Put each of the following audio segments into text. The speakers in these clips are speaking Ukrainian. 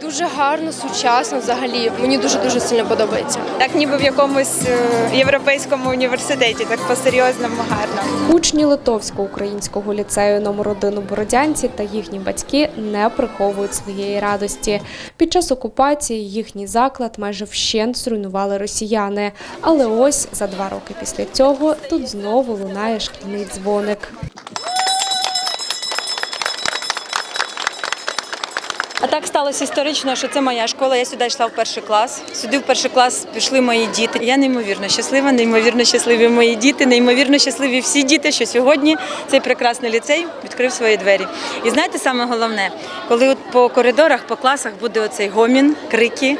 Дуже гарно, сучасно взагалі. Мені дуже дуже сильно подобається. Так ніби в якомусь е, європейському університеті, так по-серйозному гарно. Учні Литовсько-українського ліцею номер 1 у Бородянці та їхні батьки не приховують своєї радості. Під час окупації їхній заклад майже вщент зруйнували росіяни. Але ось за два роки після цього тут знову лунає шкільний дзвоник. А так сталося історично, що це моя школа. Я сюди йшла в перший клас. Сюди в перший клас пішли мої діти. Я неймовірно щаслива, неймовірно щасливі мої діти, неймовірно щасливі всі діти, що сьогодні цей прекрасний ліцей відкрив свої двері. І знаєте, саме головне, коли от по коридорах, по класах буде оцей гомін, крики,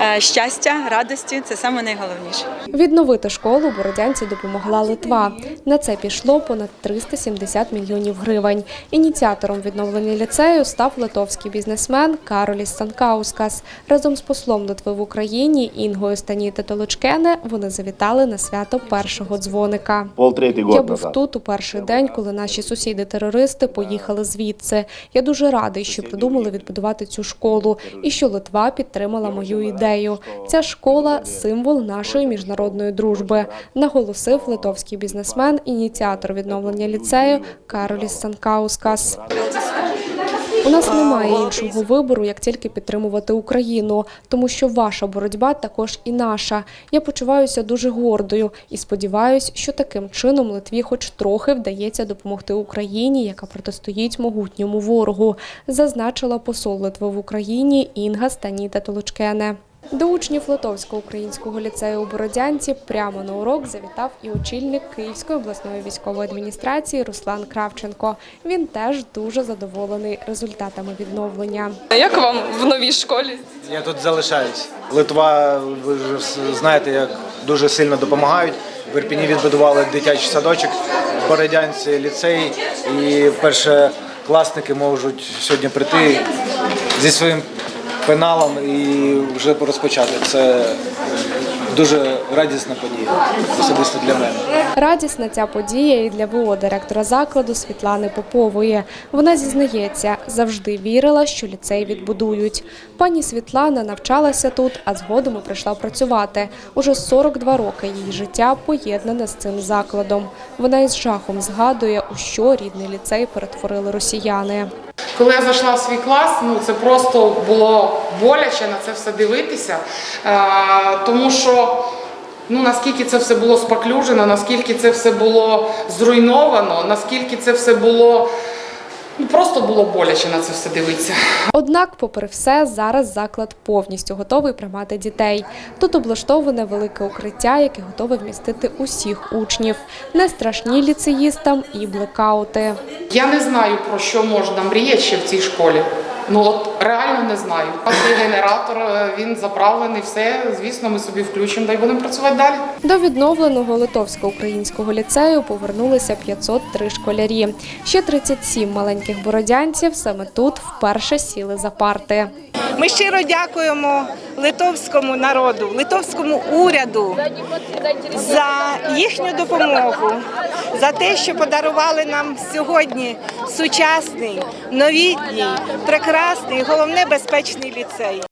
е, щастя, радості це саме найголовніше. Відновити школу Бородянці допомогла Литва. На це пішло понад 370 мільйонів гривень. Ініціатором відновлення ліцею став литовський бізнесмен Кароліс Санкаускас. Разом з послом Литви в Україні Інгою Станіте Толочкене вони завітали на свято першого дзвоника. Я був тут у перший день, коли наші сусіди-терористи поїхали звідси. Я дуже радий, що придумали відбудувати цю школу і що Литва підтримала мою ідею. Ця школа символ нашої міжнародної дружби, наголосив литовський бізнесмен, ініціатор відновлення ліцею Кароліс Санкаускас. У нас немає іншого вибору, як тільки підтримувати Україну, тому що ваша боротьба також і наша. Я почуваюся дуже гордою і сподіваюся, що таким чином Литві, хоч трохи, вдається допомогти Україні, яка протистоїть могутньому ворогу, зазначила посол Литви в Україні Інга Станіта Толочкене. До учнів Литовсько-українського ліцею у Бородянці прямо на урок завітав і очільник Київської обласної військової адміністрації Руслан Кравченко. Він теж дуже задоволений результатами відновлення. Як вам в новій школі? Я тут залишаюсь. Литва, ви ж знаєте, як дуже сильно допомагають. В Ірпіні відбудували дитячий садочок, в Бородянці ліцей, і першокласники можуть сьогодні прийти зі своїм пеналом і вже розпочати. Це дуже радісна подія, особисто для мене. Радісна ця подія і для ВО директора закладу Світлани Попової. Вона зізнається, завжди вірила, що ліцей відбудують. Пані Світлана навчалася тут, а згодом і прийшла працювати. Уже 42 роки її життя поєднане з цим закладом. Вона із жахом згадує, у що рідний ліцей перетворили росіяни. Коли я зайшла в свій клас, ну це просто було боляче на це все дивитися, е, тому що ну наскільки це все було споклюжено, наскільки це все було зруйновано, наскільки це все було ну просто було боляче на це все дивитися. Однак, попри все, зараз заклад повністю готовий приймати дітей. Тут облаштоване велике укриття, яке готове вмістити усіх учнів. Не страшні ліцеїстам і блекаути. Я не знаю про що можна мріяти ще в цій школі. Ну от реально не знаю. У генератор, е, він заправлений, все. Звісно, ми собі включимо, дай будемо працювати далі. До відновленого Литовсько-українського ліцею повернулися 503 школярі. Ще 37 маленьких бородянців саме тут вперше сіли за парти. Ми щиро дякуємо литовському народу, литовському уряду за їхню допомогу, за те, що подарували нам сьогодні сучасний, новітній, прекрасний, головне безпечний ліцей.